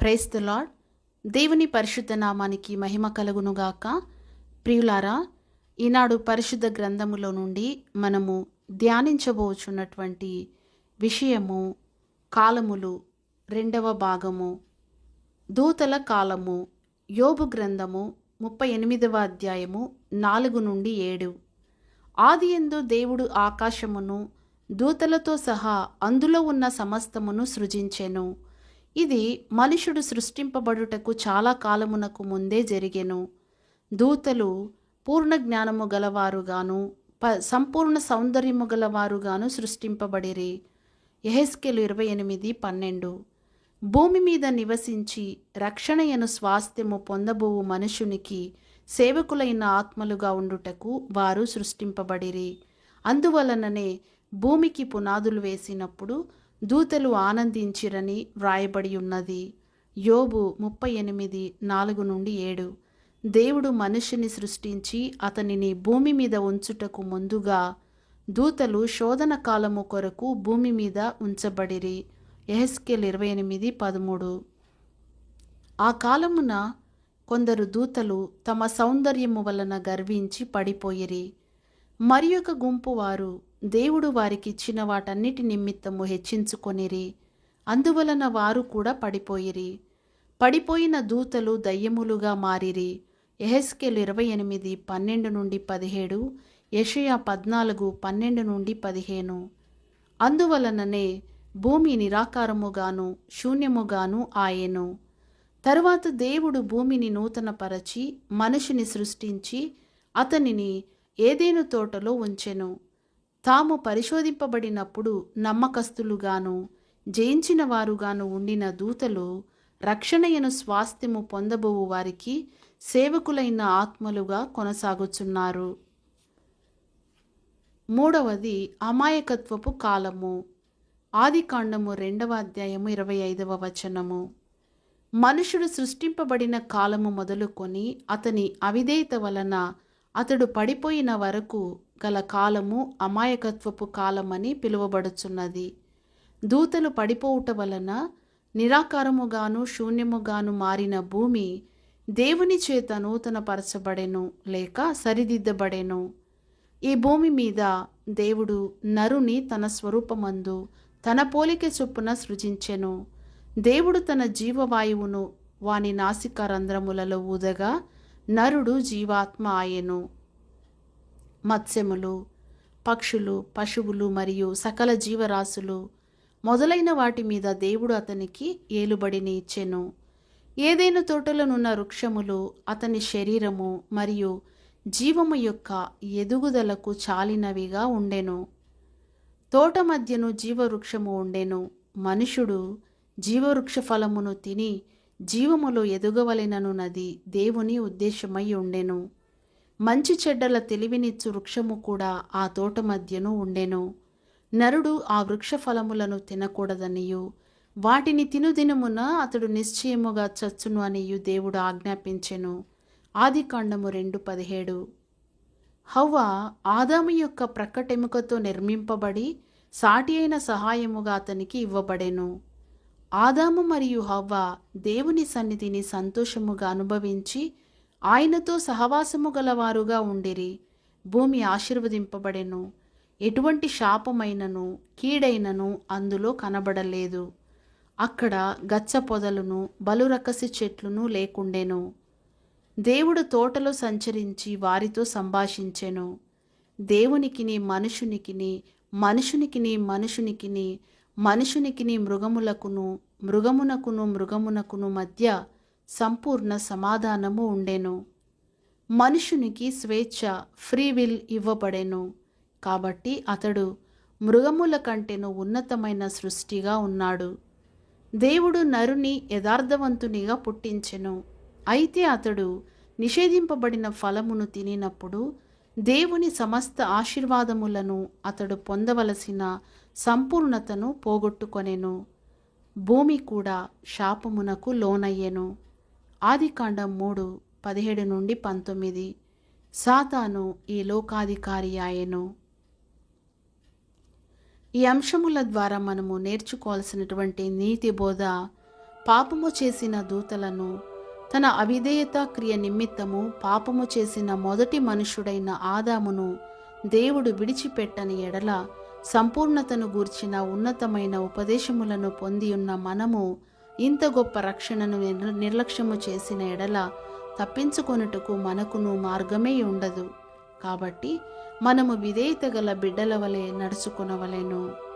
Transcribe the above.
Price the lord దేవుని పరిశుద్ధ నామానికి మహిమ కలుగునుగాక. ప్రియులారా ఈనాడు పరిశుద్ధ గ్రంథములో నుండి మనము ధ్యానించబోచున్నటువంటి విషయము కాలములు రెండవ భాగము దూతల కాలము యోబు గ్రంథము ముప్పై ఎనిమిదవ అధ్యాయము నాలుగు నుండి ఏడు. ఆది ఎందు దేవుడు ఆకాశమును దూతలతో సహా అందులో ఉన్న సమస్తమును సృజించెను. ఇది మనుషుడు సృష్టింపబడుటకు చాలా కాలమునకు ముందే జరిగెను. దూతలు పూర్ణ జ్ఞానము గలవారుగాను ప సంపూర్ణ సౌందర్యము గలవారుగాను సృష్టింపబడిరి. ఎహెస్కెలు ఇరవై ఎనిమిది పన్నెండు. భూమి మీద నివసించి రక్షణయను స్వాస్థ్యము పొందబోవు మనుషునికి సేవకులైన ఆత్మలుగా ఉండుటకు వారు సృష్టింపబడిరి. అందువలననే భూమికి పునాదులు వేసినప్పుడు దూతలు ఆనందించిరని వ్రాయబడి ఉన్నది. యోబు ముప్పై ఎనిమిది నాలుగు నుండి ఏడు. దేవుడు మనుషుని సృష్టించి అతనిని భూమి మీద ఉంచుటకు ముందుగా దూతలు శోధన కాలము కొరకు భూమి మీద ఉంచబడిరి. ఎహెస్కెల్ ఇరవై ఎనిమిది పదమూడు. ఆ కాలమున కొందరు దూతలు తమ సౌందర్యము వలన గర్వించి పడిపోయిరి. మరి ఒక గుంపు వారు దేవుడు వారికిచ్చిన వాటన్నిటి నిమిత్తము హెచ్చించుకొనిరి. అందువలన వారు కూడా పడిపోయిరి. పడిపోయిన దూతలు దయ్యములుగా మారిరి. ఎహెస్కెల్ ఇరవై ఎనిమిది పన్నెండు నుండి పదిహేడు యషయా పద్నాలుగు పన్నెండు నుండి పదిహేను. అందువలననే భూమి నిరాకారముగాను శూన్యముగాను ఆయెను. తరువాత దేవుడు భూమిని నూతనపరచి మనిషిని సృష్టించి అతనిని ఏదేను తోటలో ఉంచెను. తాము పరిశోధింపబడినప్పుడు నమ్మకస్తులుగాను జయించిన వారుగాను ఉండిన దూతలు రక్షణయను స్వాస్థ్యము పొందబోవు వారికి సేవకులైన ఆత్మలుగా కొనసాగుచున్నారు. మూడవది అమాయకత్వపు కాలము. ఆదికాండము రెండవ అధ్యాయము ఇరవై ఐదవ వచనము. మనుషుడు సృష్టింపబడిన కాలము మొదలుకొని అతని అవిధేయత వలన అతడు పడిపోయిన వరకు గల కాలము అమాయకత్వపు కాలమని పిలువబడుచున్నది. దూతలు పడిపోవుట వలన నిరాకారముగాను శూన్యముగాను మారిన భూమి దేవుని చేత నూతనపరచబడెను లేక సరిదిద్దబడెను. ఈ భూమి మీద దేవుడు నరుని తన స్వరూపమందు తన పోలిక చొప్పున సృజించెను. దేవుడు తన జీవవాయువును వాని నాసిక రంధ్రములలో ఊదగా నరుడు జీవాత్మ ఆయెను. మత్స్యములు పక్షులు పశువులు మరియు సకల జీవరాశులు మొదలైన వాటి మీద దేవుడు అతనికి ఏలుబడిని ఇచ్చెను. ఏదైనా తోటలోనున్న వృక్షములు అతని శరీరము మరియు జీవము యొక్క ఎదుగుదలకు చాలినవిగా ఉండెను. తోట మధ్యను జీవవృక్షము ఉండెను. మనుషుడు జీవవృక్ష ఫలమును తిని జీవములో ఎదుగవలెననున్నది దేవుని ఉద్దేశమై ఉండెను. మంచి చెడ్డల తెలివినిచ్చు వృక్షము కూడా ఆ తోట మధ్యను ఉండెను. నరుడు ఆ వృక్ష ఫలములను తినకూడదనియు. వాటిని తినుదినమున అతడు నిశ్చయముగా చచ్చును అనియు దేవుడు ఆజ్ఞాపించెను. ఆదికాండము రెండు పదిహేడు. హవ్వ ఆదాము యొక్క ప్రక్కటెముకతో నిర్మింపబడి సాటి అయిన సహాయముగా అతనికి ఇవ్వబడెను. ఆదాము మరియు హవ్వ దేవుని సన్నిధిని సంతోషముగా అనుభవించి ఆయనతో సహవాసము గలవారుగా ఉండిరి. భూమి ఆశీర్వదింపబడెను. ఎటువంటి శాపమైనను కీడైనను అందులో కనబడలేదు. అక్కడ గచ్చ పొదలను బలురకసి చెట్లును లేకుండెను. దేవుడు తోటలో సంచరించి వారితో సంభాషించెను. దేవునికిని మనుషునికిని మనుషునికిని మనుషునికిని మనుషునికిని మృగములకును మృగమునకును మృగమునకును మధ్య సంపూర్ణ సమాధానము ఉండెను. మనుషునికి స్వేచ్ఛ ఫ్రీ విల్ ఇవ్వబడెను. కాబట్టి అతడు మృగముల కంటేను ఉన్నతమైన సృష్టిగా ఉన్నాడు. దేవుడు నరుని యథార్థవంతునిగా పుట్టించెను. అయితే అతడు నిషేధింపబడిన ఫలమును తినినప్పుడు దేవుని సమస్త ఆశీర్వాదములను అతడు పొందవలసిన సంపూర్ణతను పోగొట్టుకొనెను. భూమి కూడా శాపమునకు లోనయ్యెను. ఆదికాండం మూడు పదిహేడు నుండి పంతొమ్మిది. సాతాను ఈ లోకాధికారి ఆయెను. ఈ అంశముల ద్వారా మనము నేర్చుకోవాల్సినటువంటి నీతి బోధ పాపము చేసిన దూతలను తన అవిధేయత క్రియ నిమిత్తము పాపము చేసిన మొదటి మనుషుడైన ఆదామును దేవుడు విడిచిపెట్టని ఎడల సంపూర్ణతను గూర్చిన ఉన్నతమైన ఉపదేశములను పొందియున్న మనము ఇంత గొప్ప రక్షణను నిర్- నిర్లక్ష్యము చేసిన ఎడల తప్పించుకొనుటకు మనకును మార్గమే ఉండదు. కాబట్టి మనము విధేయత గల బిడ్డల వలె నడుచుకునవలెను.